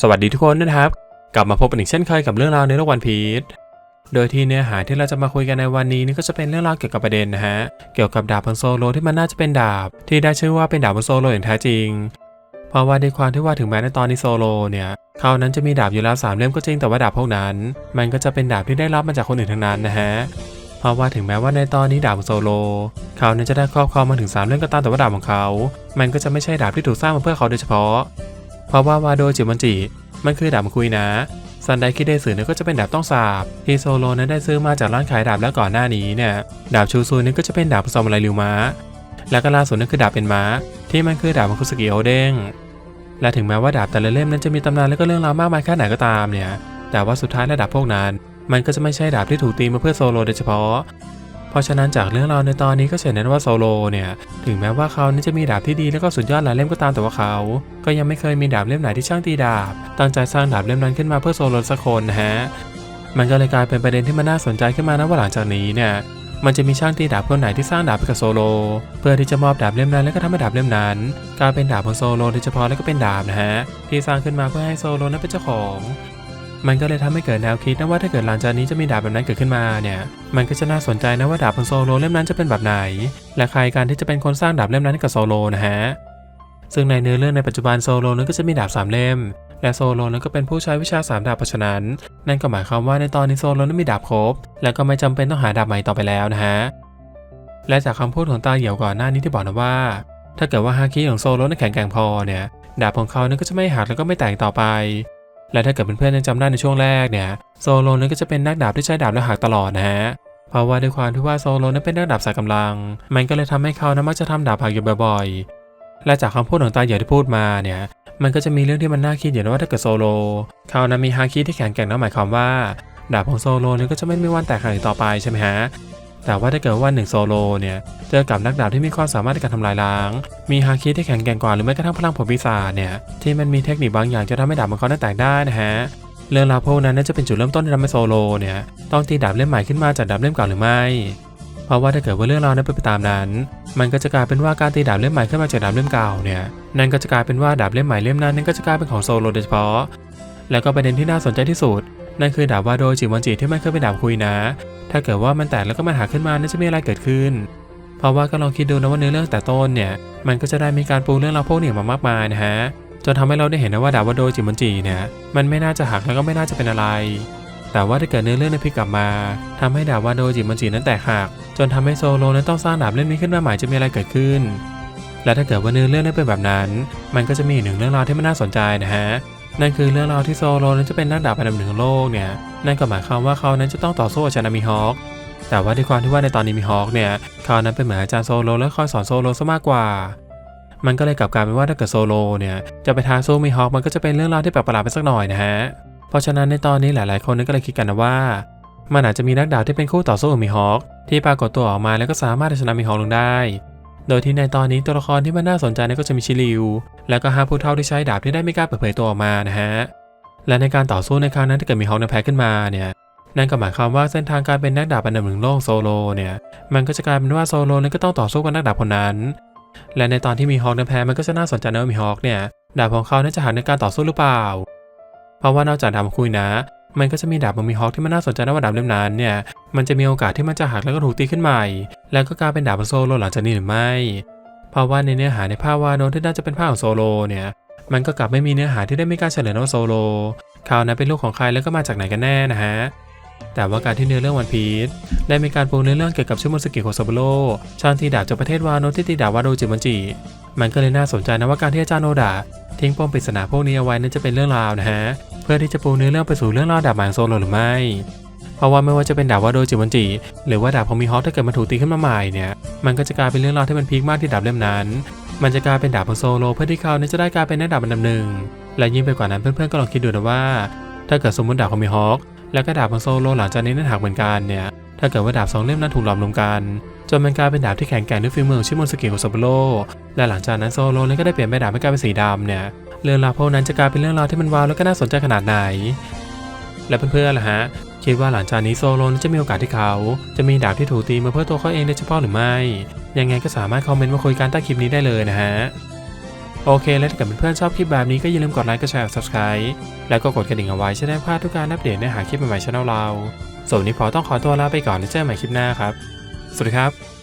สวัสดีทุกคนนะครับ กลับมาพบกันอีกเช่นเคยกับเรื่องราวในโลกวันพีชโดยที่เนื้อหาที่เราจะมาคุยกันในวันนี้นี่ก็จะเป็นเรื่องราวเกี่ยวกับประเด็นนะฮะ เกี่ยวกับดาบพังโซโลที่มันน่าจะเป็นดาบ ที่ได้ชื่อว่าเป็นดาบพังโซโลอย่างแท้จริง เพราะว่าในความที่ว่าถึงแม้ในตอนนี้โซโลเนี่ยเขานั้นจะมีดาบอยู่แล้วสามเล่มก็จริงแต่ว่าดาบพวกนั้น มันก็จะเป็นดาบที่ได้รับมาจากคนอื่นทั้งนั้นนะฮะเพราะว่าถึงแม้ว่าในตอนนี้ดาบของโซโลเขานั้นจะได้ครอบครองมาถึงสามเล่มก็ตามแต่ว่าดาบของเขา มันก็จะไม่ใช่ดาบที่ถูกสร้างมาเพื่อเขาโดยเฉพาะ ราะว่าวาโดจิมันจิมันคือดาบคุยนะซันไดคิเดสึเนี่ยก็จะเป็นดาบต้องสาบที่โซโลนั้นได้ซื้อมาจากร้านขายดาบแล้วก่อนหน้านี้เนี่ยดาบชูซูนี่ก็จะเป็นดาบผสมอะไรริวม้า และก็ล่าสุดนั่นคือดาบเป็นม้า ที่มันคือดาบของคุสกิโอเด้งและถึงแม้ว่าดาบแต่ละเล่มนั้นจะมีตำนานและก็เรื่องราวมากมายแค่ไหนก็ตามเนี่ยแต่ว่าสุดท้ายแล้วดาบพวกนั้น มันก็จะไม่ใช่ดาบที่ถูกตีมาเพื่อโซโลโดยเฉพาะ เพราะฉะนั้นจากเรื่องราวในตอนนี้ก็เห็นได้ว่าโซโลเนี่ยถึงแม้ว่าเขานี่จะมีดาบที่ดีแล้วก็สุดยอดหลายเล่มก็ตามแต่ว่าเขา ก็ยังไม่เคยมีดาบเล่มไหนที่ช่างตีดาบ ตั้งใจสร้างดาบเล่มนั้นขึ้นมาเพื่อโซโลสักคนนะฮะมันก็เลยกลายเป็นประเด็นที่มันน่าสนใจขึ้นมานะว่าหลังจากนี้เนี่ยมันจะมีช่างตีดาบคนไหนที่สร้างดาบให้กับโซโล เพื่อที่จะมอบดาบเล่มนั้นแล้วก็ทำให้ดาบเล่มนั้นกลายเป็นดาบของโซโลโดยเฉพาะแล้วก็เป็นดาบนะฮะที่สร้างขึ้นมาเพื่อให้โซโลนั้นเป็นเจ้าของ มันก็เลยทำให้เกิดแนวคิดนะว่าถ้าเกิดหลังจากนี้จะมีดาบแบบนั้นเกิดขึ้นมาเนี่ย มันก็จะน่าสนใจนะว่าดาบของโซโลเล่มนั้นจะเป็นแบบไหน และใครการที่จะเป็นคนสร้างดาบเล่มนั้นให้กับโซโลนะฮะ ซึ่งในเนื้อเรื่องในปัจจุบันโซโลนั้นก็จะมีดาบสามเล่ม และโซโลนั้นก็เป็นผู้ใช้วิชาสามดาบเพราะฉะนั้น นั่นก็หมายความว่าในตอนนี้โซโลนั้นมีดาบครบ และก็ไม่จำเป็นต้องหาดาบใหม่ต่อไปแล้วนะฮะ และจากคำพูดของตาเหี่ยวก่อนหน้านี้ที่บอกนะว่า ถ้าเกิดว่าฮาคิของโซโลนั้นแข็งแกร่งพอเนี่ยดาบของเขานั้นก็จะไม่หักแล้วก็ไม่แตกต่อไป และถ้าเกิดเพื่อนๆยังจำได้ในช่วงแรกเนี่ยโซโลนั้นก็จะเป็นนักดาบที่ใช้ดาบแล้วหักตลอดนะฮะเพราะว่าด้วยความที่ว่าโซโลนั้นเป็นนักดาบสายกำลัง มันก็เลยทำให้เขานั้นมักจะทำดาบหักอยู่บ่อยๆ และจากคำพูดของตาเหยี่ยวที่พูดมาเนี่ย มันก็จะมีเรื่องที่มันน่าคิดอยู่นะว่าถ้าเกิดโซโลเขานั้นมีฮาคิที่แข็งแกร่งนั่นหมายความว่า ดาบของโซโลเนี่ยก็จะไม่มีวันแตกหักต่อไปใช่ไหมฮะ แต่ว่าถ้าเกิดว่าหนึ่งโซโลเนี่ยเจอกับนักดาบที่มีความสามารถในการทำลายล้าง มีฮาคิที่แข็งแกร่งกว่าหรือไม่กระทั่งพลังผลปีศาจเนี่ยที่มันมีเทคนิคบางอย่างจะทำให้ดาบของเขานั้นแตกได้นะฮะเรื่องราวพวกนั้นน่าจะเป็นจุดเริ่มต้นที่ทำให้โซโลเนี่ยต้องตีดาบเล่มใหม่ขึ้นมาจากดาบเล่มเก่าหรือไม่ เพราะว่าถ้าเกิดว่าเรื่องราวนั้นเป็นไปตามนั้น มันก็จะกลายเป็นว่าการตีดาบเล่มใหม่ขึ้นมาจากดาบเล่มเก่าเนี่ยนั่นก็จะกลายเป็นว่าดาบเล่มใหม่เล่มนั้นนั่นก็จะกลายเป็นของโซโลโดยเฉพาะ แล้วก็ประเด็นที่น่าสนใจที่สุด นั่นคือดาบวาโดจิวันจิที่มันเคยเป็นดาบคุยนะ ถ้าเกิดว่ามันแตกแล้วก็มันหักขึ้นมาน่าจะมีอะไรเกิดขึ้น เพราะว่าก็ลองคิดดูนะว่าเนื้อเรื่องแต่ต้นเนี่ย มันก็จะได้มีการปูเรื่องราวพวกนี้มามากมายนะฮะ จนทำให้เราได้เห็นนะว่าดาบวโดจิมันจิเนี่ย มันไม่น่าจะหักแล้วก็ไม่น่าจะเป็นอะไร แต่ว่าถ้าเกิดเนื้อเรื่องในพลิกกลับมาทำให้ดาบวโดจิมันจินั้นแตกหัก จนทำให้โซโลนั้นต้องสร้างดาบเล่มนี้ขึ้นมาใหม่จะมีอะไรเกิดขึ้นและถ้าเกิดว่าเนื้อเรื่องนั้นเป็นแบบนั้น มันก็จะมีหนึ่งเรื่องราวที่มันน่าสนใจนะฮะ นั่นคือเรื่องราวที่โซโลนั้นจะเป็นนักดาบอันดับหนึ่งของโลกเนี่ย นั่นก็หมายความว่าเขานั้นจะต้องต่อสู้กับชานามิฮอคแต่ว่าด้วยความที่ว่าในตอนนี้มีฮอคเนี่ยเขานั้นเป็นเหมือนอาจารย์โซโลและคอยสอนโซโลซะมากกว่า มันก็เลยกลับกลายเป็นว่าถ้าเกิดโซโลเนี่ยจะไปท้าสู้มีฮอคมันก็จะเป็นเรื่องราวที่แปลกประหลาดไปสักหน่อยนะฮะ เพราะฉะนั้นในตอนนี้หลาย ๆ คนนั้นก็เลยคิดกันนะว่า มันอาจจะมีนักดาบที่เป็นคู่ต่อสู้กับมีฮอคที่ปรากฏตัวออกมาแล้วก็สามารถเอาชนะมีฮอคลงได้ โดยที่ในตอนนี้ตัวละครที่มันน่าสนใจนั้นก็จะมีชิริว และก็ฮาผู้เท่าที่ใช้ดาบที่ได้ไม่กล้าเปิดเผยตัวออกมานะฮะ และในการต่อสู้ในครั้งนั้นถ้าเกิดมีฮอคนั้นแพ้ขึ้นมาเนี่ย นั่นก็หมายความว่าเส้นทางการเป็นนักดาบอันดับหนึ่งโลกโซโลเนี่ย มันก็จะกลายเป็นว่าโซโลนั้นก็ต้องต่อสู้กับนักดาบคนนั้น และในตอนที่มีฮอคนั้นแพ้มันก็จะน่าสนใจนะว่ามีฮอคเนี่ยดาบของเขานั้นจะหักในการต่อสู้หรือเปล่า เพราะว่านอกจากดาบของคุยนะ มันก็จะมีดาบของมีฮอคที่มันน่าสนใจนะว่าดาบเล่มนั้นเนี่ย มันจะมีโอกาสที่มันจะหักแล้วก็ถูกตีขึ้นใหม่ แล้วก็กลายเป็นดาบโซโลหลังจากนี้หรือไม่ เพราะว่าในเนื้อหาในภาพวาโนที่น่าจะเป็นภาพของโซโลเนี่ย มันก็กลับไม่มีเนื้อหาที่ได้มีการเฉลยนะว่าโซโลเขาวนั้นเป็นลูกของใครแล้วก็มาจากไหนกันแน่นะฮะแต่ว่าการที่เนื้อเรื่องวันพีชได้มีการปูเนื้อเรื่องเกี่ยวกับชื่อมนสกิโคซาบุโรชางตีดาบจากประเทศวาโนที่ตีดาบวาโดจิมันจิ มันก็เลยน่าสนใจนะว่าการที่อาจารย์โนดะทิ้งปมปริศนาพวกนี้เอาไว้นั้นจะเป็นเรื่องราวนะฮะ เพื่อที่จะปูเนื้อเรื่องไปสู่เรื่องราวดาบหมางโซโลหรือไม่ เพราะว่าไม่ว่าจะเป็นดาบวาโดจิมันจิหรือว่าดาบของมีฮอคถ้าเกิดมันถูกตีขึ้นมาใหม่เนี่ยมันก็จะกลายเป็นเรื่องราวที่มันพีคมากที่ดาบเล่มนั้น มันจะกลายเป็นดาบของโซโลเพื่อที่เขาเนี่ยจะได้กลายเป็นนักดาบอันดับหนึ่งและยิ่งไปกว่านั้นเพื่อนๆก็ลองคิดดูนะว่า ถ้าเกิดสมมติดาบของมีฮอคแล้วก็ดาบของโซโลหลังจากนี้นั้นหักเหมือนกันเนี่ยถ้าเกิดว่าดาบสองเล่มนั้นถูกหลอมรวมกันจนมันกลายเป็นดาบที่แข็งแกร่งด้วยฝีมือของชิมอนสกิโคซาบุโร่และหลังจากนั้นโซโลนั้นก็ได้เปลี่ยนไปดาบให้กลายเป็นสีดำเนี่ยเรื่องราวพวกนั้นจะกลายเป็นเรื่องราวที่มันว้าวแล้วก็น่าสนใจขนาดไหน และเพื่อนๆล่ะฮะ คิดว่าหลังจากนี้โซโลนจะมีโอกาสที่เขา จะมีดาบที่ถูกตีมาเพื่อตัวเขาเองโดยเฉพาะหรือไม่ ยังไงก็สามารถคอมเมนต์มาคุยกันใต้คลิปนี้ได้เลยนะฮะโอเค แล้วถ้าเกิดเพื่อนๆชอบคลิปแบบนี้ก็อย่าลืมกดไลค์กดแชร์ subscribe แล้วก็กดกระดิ่งเอาไว้จะได้พลาดทุกการอัปเดตเนื้อหาคลิปใหม่ๆช่องเราส่วนนนี้พอต้องขอตัวลาไปก่อนแล้วเจอกันใหม่คลิปหน้าครับ สวัสดีครับ